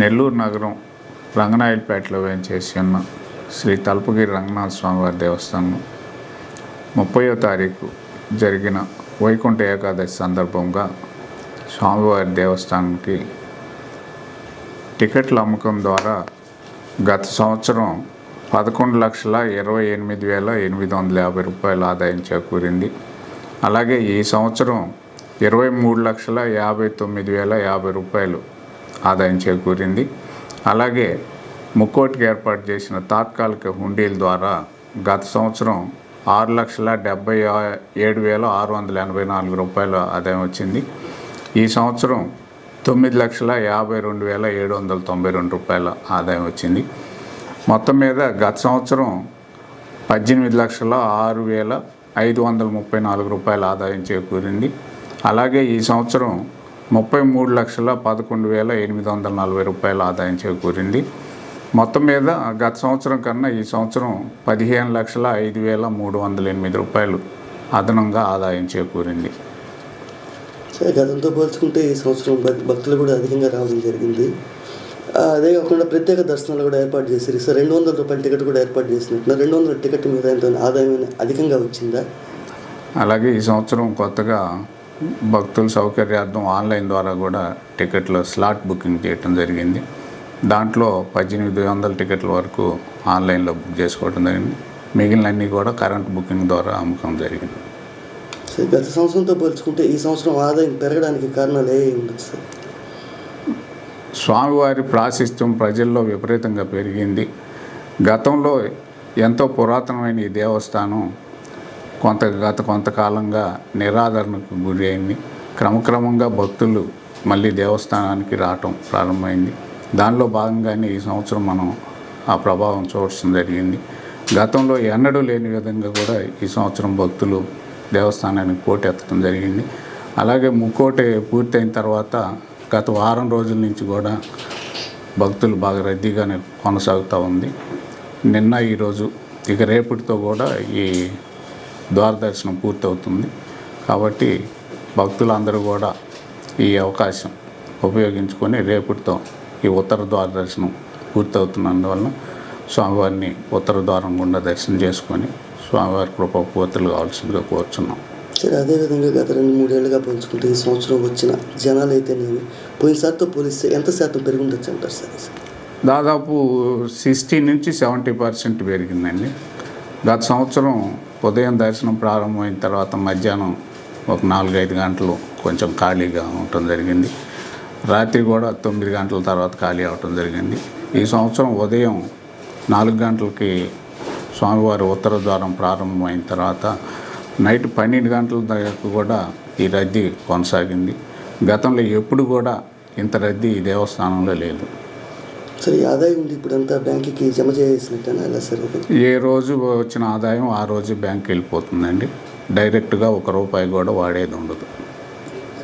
నెల్లూరు నగరం రంగనాయలపేటలో వేయించేసి ఉన్న శ్రీ తలుపుగిరి రంగనాథ స్వామివారి దేవస్థానం. ముప్పయో తారీఖు జరిగిన వైకుంఠ ఏకాదశి సందర్భంగా స్వామివారి దేవస్థానంకి టికెట్ల అమ్మకం ద్వారా గత సంవత్సరం పదకొండు లక్షల ఇరవై ఎనిమిది వేల ఎనిమిది వందల యాభై రూపాయల ఆదాయం చేకూరింది. అలాగే ఈ సంవత్సరం ఇరవై మూడు లక్షల యాభై తొమ్మిది వేల యాభై రూపాయలు ఆదాయం చేకూరింది. అలాగే ముక్కోటికి ఏర్పాటు చేసిన తాత్కాలిక హుండీల ద్వారా గత సంవత్సరం ఆరు లక్షల డెబ్బై ఏడు వేల ఆరు వందల ఎనభై నాలుగు రూపాయల ఆదాయం వచ్చింది. ఈ సంవత్సరం తొమ్మిది లక్షల యాభై రెండు వేల ఏడు వందల తొంభై రెండు రూపాయల ఆదాయం వచ్చింది. మొత్తం మీద గత సంవత్సరం పద్దెనిమిది లక్షల ఆరు వేల ఐదు వందల ముప్పై నాలుగు రూపాయల ఆదాయం చేకూరింది. అలాగే ఈ సంవత్సరం ముప్పై మూడు లక్షల పదకొండు వేల ఎనిమిది వందల నలభై రూపాయల ఆదాయం చేకూరింది. మొత్తం మీద గత సంవత్సరం కన్నా ఈ సంవత్సరం పదిహేను లక్షల ఐదు వేల మూడు వందల ఎనిమిది రూపాయలు అదనంగా ఆదాయం చేకూరింది. సరే గతంతో పోల్చుకుంటే ఈ సంవత్సరం భక్- భక్తులు కూడా అధికంగా రావడం జరిగింది. అదే కాకుండా ప్రత్యేక దర్శనాలు కూడా ఏర్పాటు చేశారు. సార్ రెండు వందల రూపాయల టికెట్ కూడా ఏర్పాటు చేసినట్టున్నారు. రెండు వందల టికెట్ మీద ఆదాయం అధికంగా వచ్చిందా? అలాగే ఈ సంవత్సరం కొత్తగా భక్తుల సౌకర్యార్థం ఆన్లైన్ ద్వారా కూడా టికెట్లు స్లాట్ బుకింగ్ చేయటం జరిగింది. దాంట్లో పద్దెనిమిది వందల టికెట్ల వరకు ఆన్లైన్లో బుక్ చేసుకోవడం జరిగింది. మిగిలినన్నీ కూడా కరెంట్ బుకింగ్ ద్వారా అమ్మకం జరిగింది. సార్ గత సంవత్సరంతో పోల్చుకుంటే ఈ సంవత్సరం ఆదాయం పెరగడానికి కారణాలు ఏ సార్? స్వామివారి ప్రాశస్త్యం ప్రజల్లో విపరీతంగా పెరిగింది. గతంలో ఎంతో పురాతనమైన ఈ దేవస్థానం కొంత గత కొంతకాలంగా నిరాదరణకు గురి అయింది. క్రమక్రమంగా భక్తులు మళ్ళీ దేవస్థానానికి రావటం ప్రారంభమైంది. దానిలో భాగంగానే ఈ సంవత్సరం మనం ఆ ప్రభావం చూడటం జరిగింది. గతంలో ఎన్నడూ లేని విధంగా కూడా ఈ సంవత్సరం భక్తులు దేవస్థానానికి పోటెత్తడం జరిగింది. అలాగే ముక్కోటి పూర్తయిన తర్వాత గత వారం రోజుల నుంచి కూడా భక్తులు బాగా రద్దీగానే కొనసాగుతూ ఉంది. నిన్న ఈరోజు ఇక రేపటితో కూడా ఈ ద్వార దర్శనం పూర్తవుతుంది. కాబట్టి భక్తులందరూ కూడా ఈ అవకాశం ఉపయోగించుకొని రేపటితో ఈ ఉత్తర ద్వార దర్శనం పూర్తవుతున్నందువలన స్వామివారిని ఉత్తర ద్వారం గుండా దర్శనం చేసుకొని స్వామివారి కృప పూర్తులు కావాల్సిందిగా కోరుచున్నాం. సరే అదేవిధంగా గత రెండు మూడేళ్ళుగా పోల్చుకుంటే ఈ సంవత్సరం వచ్చిన జనాలు అయితేనేమి పోయినసారితో పోలిస్తే ఎంత శాతం పెరిగి ఉండొచ్చు అంటారు సార్? దాదాపు సిక్స్టీ నుంచి సెవెంటీ పర్సెంట్ పెరిగిందండి. గత సంవత్సరం ఉదయం దర్శనం ప్రారంభమైన తర్వాత మధ్యాహ్నం ఒక నాలుగైదు గంటలు కొంచెం ఖాళీగా ఉండటం జరిగింది. రాత్రి కూడా తొమ్మిది గంటల తర్వాత ఖాళీ అవటం జరిగింది. ఈ సంవత్సరం ఉదయం నాలుగు గంటలకి స్వామివారి ఉత్తర ద్వారం ప్రారంభమైన తర్వాత నైట్ పన్నెండు గంటల దాకా కూడా ఈ రద్దీ కొనసాగింది. గతంలో ఎప్పుడు కూడా ఇంత రద్దీ ఈ దేవస్థానంలో లేదు. సరే ఆదాయం ఉంది. ఇప్పుడంతా బ్యాంకుకి జమ చేసినట్టేనా ఎలా సార్ ఏ రోజు వచ్చిన ఆదాయం ఆ రోజు బ్యాంక్కి వెళ్ళిపోతుందండి. డైరెక్ట్గా ఒక రూపాయి కూడా వాడేది ఉండదు.